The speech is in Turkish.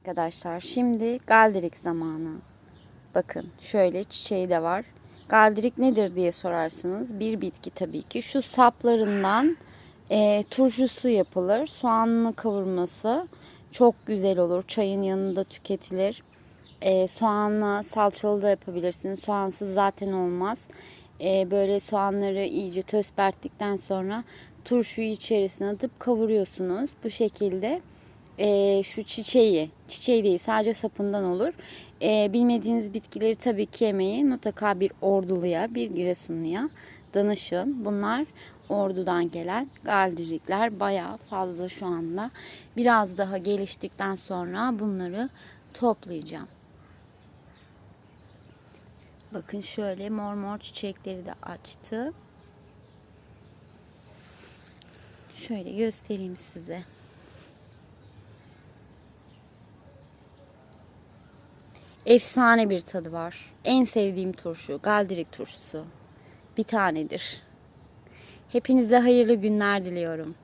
Arkadaşlar şimdi galdirik zamanı. Bakın şöyle çiçeği de var. Galdirik nedir diye sorarsınız. Bir bitki tabii ki. Şu saplarından e, turşusu yapılır. Soğanlı kavurması çok güzel olur. Çayın yanında tüketilir. E, soğanla salçalı da yapabilirsiniz. Soğansız zaten olmaz. E, böyle soğanları iyice tösberttikten sonra turşuyu içerisine atıp kavuruyorsunuz. Bu şekilde e, şu çiçeği, çiçeği değil sadece sapından olur. E, bilmediğiniz bitkileri tabii ki yemeyin. Mutlaka bir orduluya, bir giresunluya danışın. Bunlar ordudan gelen galdirikler bayağı fazla şu anda. Biraz daha geliştikten sonra bunları toplayacağım. Bakın şöyle mor mor çiçekleri de açtı. Şöyle göstereyim size. Efsane bir tadı var. En sevdiğim turşu, galdirik turşusu. Bir tanedir. Hepinize hayırlı günler diliyorum.